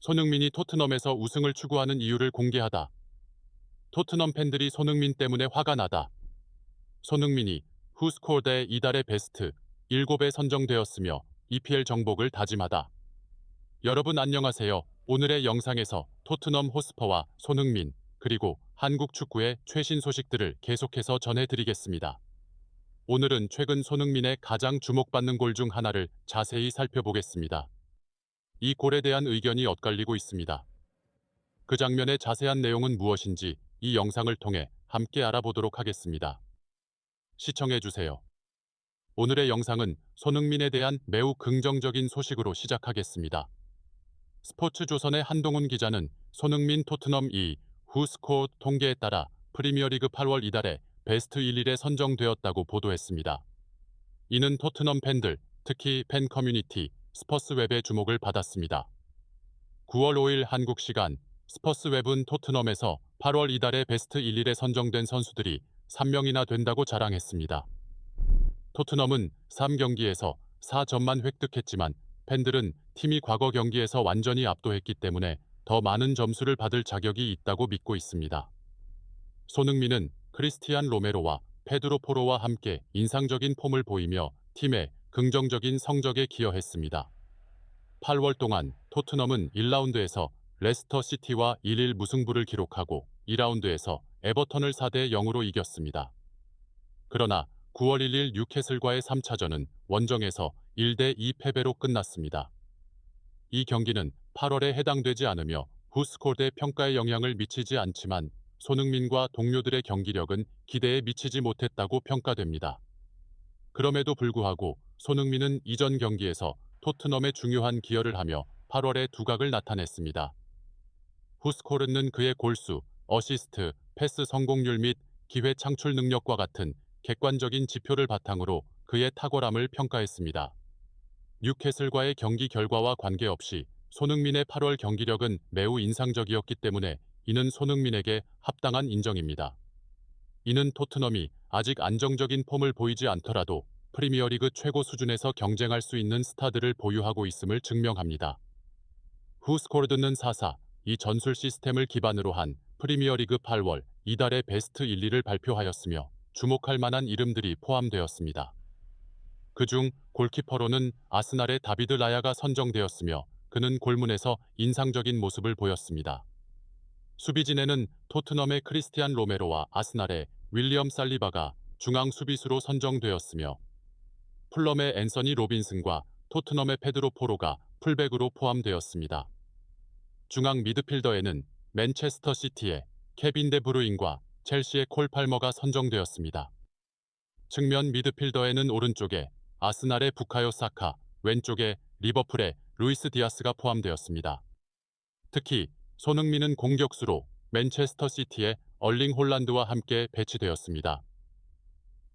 손흥민이 토트넘에서 우승을 추구하는 이유를 공개하다. 토트넘 팬들이 손흥민 때문에 화가 나다. 손흥민이 후스코어대 이달의 베스트 7에 선정되었으며 EPL 정복을 다짐하다. 여러분 안녕하세요. 오늘의 영상에서 토트넘 호스퍼와 손흥민 그리고 한국 축구의 최신 소식들을 계속해서 전해드리겠습니다. 오늘은 최근 손흥민의 가장 주목받는 골 중 하나를 자세히 살펴보겠습니다. 이 골에 대한 의견이 엇갈리고 있습니다. 그 장면의 자세한 내용은 무엇인지 이 영상을 통해 함께 알아보도록 하겠습니다. 시청해주세요. 오늘의 영상은 손흥민에 대한 매우 긍정적인 소식으로 시작하겠습니다. 스포츠조선의 한동훈 기자는 손흥민 토트넘 2 후스코어 통계에 따라 프리미어리그 8월 이달에 베스트 11에 선정되었다고 보도했습니다. 이는 토트넘 팬들, 특히 팬 커뮤니티, 스퍼스웹의 주목을 받았습니다. 9월 5일 한국 시간 스퍼스웹은 토트넘에서 8월 이달에 베스트 11에 선정된 선수들이 3명이나 된다고 자랑했습니다. 토트넘은 3경기에서 4점만 획득했지만 팬들은 팀이 과거 경기에서 완전히 압도했기 때문에 더 많은 점수를 받을 자격이 있다고 믿고 있습니다. 손흥민은 크리스티안 로메로와 페드로 포로와 함께 인상적인 폼을 보이며 팀의 긍정적인 성적에 기여했습니다. 8월 동안 토트넘은 1라운드에서 레스터 시티와 1일 무승부를 기록하고 2라운드에서 에버턴을 4대 0으로 이겼습니다. 그러나 9월 1일 뉴캐슬과의 3차전은 원정에서 1대 2 패배로 끝났습니다. 이 경기는 8월에 해당되지 않으며 후스콜대 평가에 영향을 미치지 않지만 손흥민과 동료들의 경기력은 기대에 미치지 못했다고 평가됩니다. 그럼에도 불구하고 손흥민은 이전 경기에서 토트넘에 중요한 기여를 하며 8월에 두각을 나타냈습니다. 후스코르는 그의 골수, 어시스트, 패스 성공률 및 기회 창출 능력과 같은 객관적인 지표를 바탕으로 그의 탁월함을 평가했습니다. 뉴캐슬과의 경기 결과와 관계없이 손흥민의 8월 경기력은 매우 인상적이었기 때문에 이는 손흥민에게 합당한 인정입니다. 이는 토트넘이 아직 안정적인 폼을 보이지 않더라도 프리미어리그 최고 수준에서 경쟁할 수 있는 스타들을 보유하고 있음을 증명합니다. 후스코르드는 4사 이 전술 시스템을 기반으로 한 프리미어리그 8월 이달의 베스트 1, 2를 발표하였으며 주목할 만한 이름들이 포함되었습니다. 그중 골키퍼로는 아스날의 다비드 라야가 선정되었으며 그는 골문에서 인상적인 모습을 보였습니다. 수비진에는 토트넘의 크리스티안 로메로와 아스날의 윌리엄 살리바가 중앙 수비수로 선정되었으며 풀럼의 앤서니 로빈슨과 토트넘의 페드로 포로가 풀백으로 포함되었습니다. 중앙 미드필더에는 맨체스터 시티의 케빈 데 브루인과 첼시의 콜 팔머가 선정되었습니다. 측면 미드필더에는 오른쪽에 아스날의 부카요 사카, 왼쪽에 리버풀의 루이스 디아스가 포함되었습니다. 특히 손흥민은 공격수로 맨체스터 시티의 얼링 홀란드와 함께 배치되었습니다.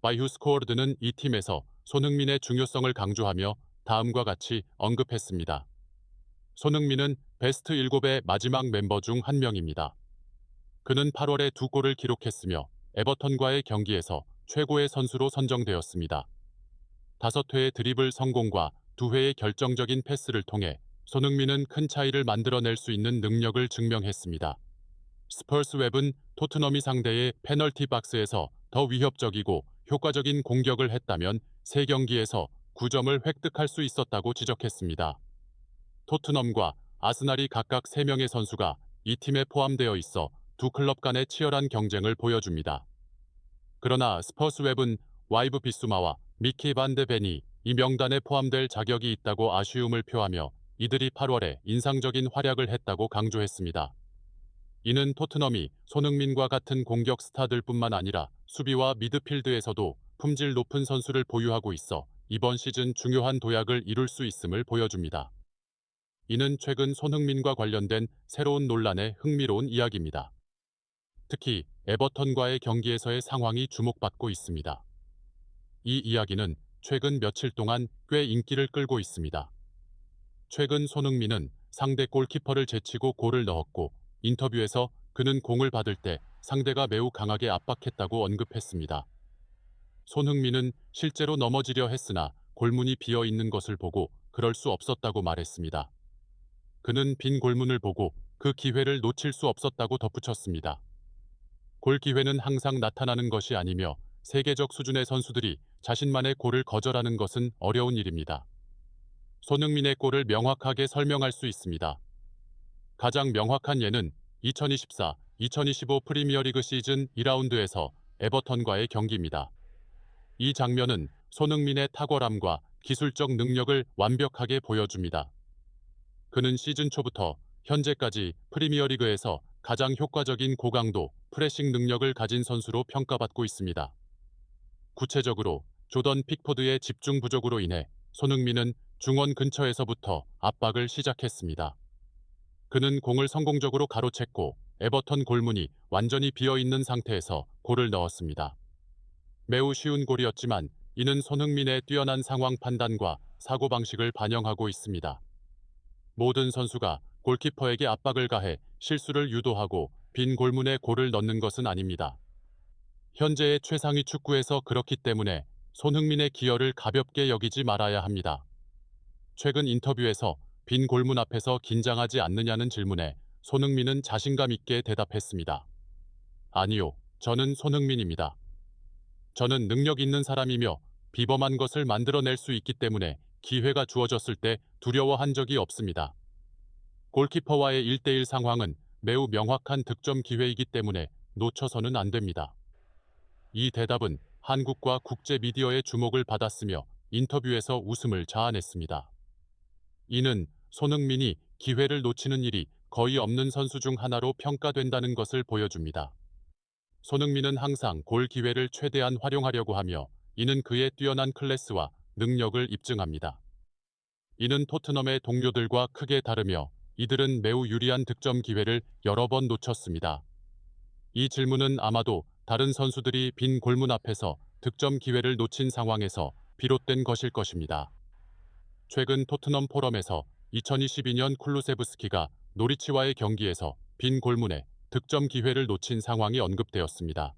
바이후스코어드는 이 팀에서 손흥민의 중요성을 강조하며 다음과 같이 언급했습니다. 손흥민은 베스트 7의 마지막 멤버 중 한 명입니다. 그는 8월에 두 골을 기록했으며 에버턴과의 경기에서 최고의 선수로 선정되었습니다. 다섯 회의 드리블 성공과 두 회의 결정적인 패스를 통해 손흥민은 큰 차이를 만들어낼 수 있는 능력을 증명했습니다. 스펄스 웹은 토트넘이 상대의 페널티 박스에서 더 위협적이고 효과적인 공격을 했다면 3경기에서 9점을 획득할 수 있었다고 지적했습니다. 토트넘과 아스날이 각각 3명의 선수가 이 팀에 포함되어 있어 두 클럽 간의 치열한 경쟁을 보여줍니다. 그러나 스퍼스 웹은 와이브 비수마와 미키 반데 벤이 이 명단에 포함될 자격이 있다고 아쉬움을 표하며 이들이 8월에 인상적인 활약을 했다고 강조했습니다. 이는 토트넘이 손흥민과 같은 공격 스타들 뿐만 아니라 수비와 미드필드에서도 품질 높은 선수를 보유하고 있어 이번 시즌 중요한 도약을 이룰 수 있음을 보여줍니다. 이는 최근 손흥민과 관련된 새로운 논란의 흥미로운 이야기입니다. 특히 에버턴과의 경기에서의 상황이 주목받고 있습니다. 이 이야기는 최근 며칠 동안 꽤 인기를 끌고 있습니다. 최근 손흥민은 상대 골키퍼를 제치고 골을 넣었고 인터뷰에서 그는 공을 받을 때 상대가 매우 강하게 압박했다고 언급했습니다. 손흥민은 실제로 넘어지려 했으나 골문이 비어 있는 것을 보고 그럴 수 없었다고 말했습니다. 그는 빈 골문을 보고 그 기회를 놓칠 수 없었다고 덧붙였습니다. 골 기회는 항상 나타나는 것이 아니며 세계적 수준의 선수들이 자신만의 골을 거절하는 것은 어려운 일입니다. 손흥민의 골을 명확하게 설명할 수 있습니다. 가장 명확한 예는 2024-2025 프리미어리그 시즌 2라운드에서 에버턴과의 경기입니다. 이 장면은 손흥민의 탁월함과 기술적 능력을 완벽하게 보여줍니다. 그는 시즌 초부터 현재까지 프리미어리그에서 가장 효과적인 고강도 프레싱 능력을 가진 선수로 평가받고 있습니다. 구체적으로 조던 픽포드의 집중 부족으로 인해 손흥민은 중원 근처에서부터 압박을 시작했습니다. 그는 공을 성공적으로 가로챘고 에버턴 골문이 완전히 비어 있는 상태에서 골을 넣었습니다. 매우 쉬운 골이었지만 이는 손흥민의 뛰어난 상황 판단과 사고방식을 반영하고 있습니다. 모든 선수가 골키퍼에게 압박을 가해 실수를 유도하고 빈 골문에 골을 넣는 것은 아닙니다. 현재의 최상위 축구에서 그렇기 때문에 손흥민의 기여를 가볍게 여기지 말아야 합니다. 최근 인터뷰에서 빈 골문 앞에서 긴장하지 않느냐는 질문에 손흥민은 자신감 있게 대답했습니다. 아니요, 저는 손흥민입니다. 저는 능력 있는 사람이며 비범한 것을 만들어낼 수 있기 때문에 기회가 주어졌을 때 두려워한 적이 없습니다. 골키퍼와의 1대1 상황은 매우 명확한 득점 기회이기 때문에 놓쳐서는 안 됩니다. 이 대답은 한국과 국제 미디어의 주목을 받았으며 인터뷰에서 웃음을 자아냈습니다. 이는 손흥민이 기회를 놓치는 일이 거의 없는 선수 중 하나로 평가된다는 것을 보여줍니다. 손흥민은 항상 골 기회를 최대한 활용하려고 하며 이는 그의 뛰어난 클래스와 능력을 입증합니다. 이는 토트넘의 동료들과 크게 다르며 이들은 매우 유리한 득점 기회를 여러 번 놓쳤습니다. 이 질문은 아마도 다른 선수들이 빈 골문 앞에서 득점 기회를 놓친 상황에서 비롯된 것일 것입니다. 최근 토트넘 포럼에서 2022년 쿨루세브스키가 노리치와의 경기에서 빈 골문에 득점 기회를 놓친 상황이 언급되었습니다.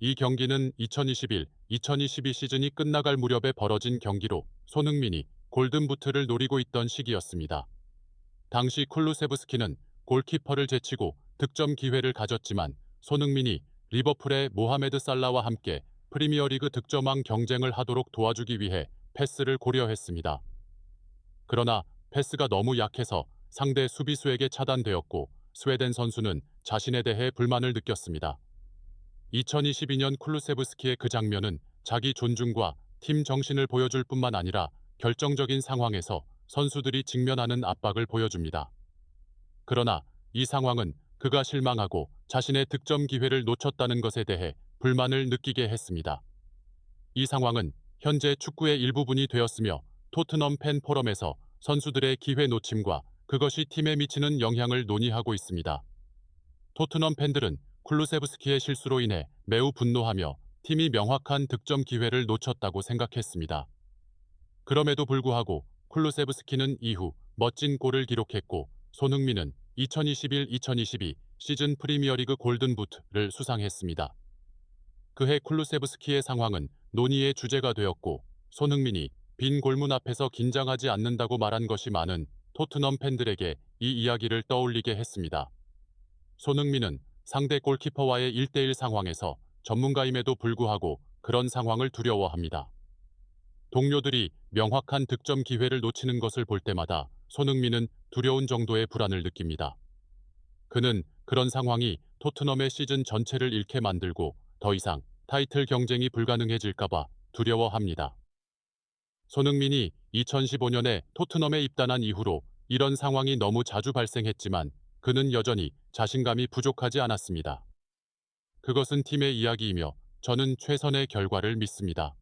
이 경기는 2021-2022 시즌이 끝나갈 무렵에 벌어진 경기로 손흥민이 골든부트를 노리고 있던 시기였습니다. 당시 쿨루세브스키는 골키퍼를 제치고 득점 기회를 가졌지만 손흥민이 리버풀의 모하메드 살라와 함께 프리미어리그 득점왕 경쟁을 하도록 도와주기 위해 패스를 고려했습니다. 그러나 패스가 너무 약해서 상대 수비수에게 차단되었고 스웨덴 선수는 자신에 대해 불만을 느꼈습니다. 2022년 쿨루세브스키의 그 장면은 자기 존중과 팀 정신을 보여줄 뿐만 아니라 결정적인 상황에서 선수들이 직면하는 압박을 보여줍니다. 그러나 이 상황은 그가 실망하고 자신의 득점 기회를 놓쳤다는 것에 대해 불만을 느끼게 했습니다. 이 상황은 현재 축구의 일부분이 되었으며 토트넘 팬 포럼에서 선수들의 기회 놓침과 그것이 팀에 미치는 영향을 논의하고 있습니다. 토트넘 팬들은 쿨루세브스키의 실수로 인해 매우 분노하며 팀이 명확한 득점 기회를 놓쳤다고 생각했습니다. 그럼에도 불구하고 쿨루세브스키는 이후 멋진 골을 기록했고 손흥민은 2021-2022 시즌 프리미어리그 골든부트를 수상했습니다. 그해 쿨루세브스키의 상황은 논의의 주제가 되었고 손흥민이 빈 골문 앞에서 긴장하지 않는다고 말한 것이 많은 토트넘 팬들에게 이 이야기를 떠올리게 했습니다. 손흥민은 상대 골키퍼와의 1대1 상황에서 전문가임에도 불구하고 그런 상황을 두려워합니다. 동료들이 명확한 득점 기회를 놓치는 것을 볼 때마다 손흥민은 두려운 정도의 불안을 느낍니다. 그는 그런 상황이 토트넘의 시즌 전체를 잃게 만들고 더 이상 타이틀 경쟁이 불가능해질까봐 두려워합니다. 손흥민이 2015년에 토트넘에 입단한 이후로 이런 상황이 너무 자주 발생했지만 그는 여전히 자신감이 부족하지 않았습니다. 그것은 팀의 이야기이며 저는 최선의 결과를 믿습니다.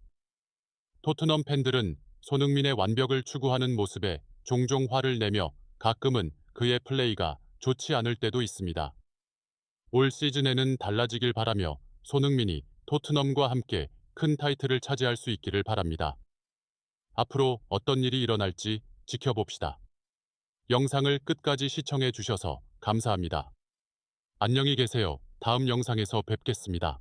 토트넘 팬들은 손흥민의 완벽을 추구하는 모습에 종종 화를 내며 가끔은 그의 플레이가 좋지 않을 때도 있습니다. 올 시즌에는 달라지길 바라며 손흥민이 토트넘과 함께 큰 타이틀을 차지할 수 있기를 바랍니다. 앞으로 어떤 일이 일어날지 지켜봅시다. 영상을 끝까지 시청해 주셔서 감사합니다. 안녕히 계세요. 다음 영상에서 뵙겠습니다.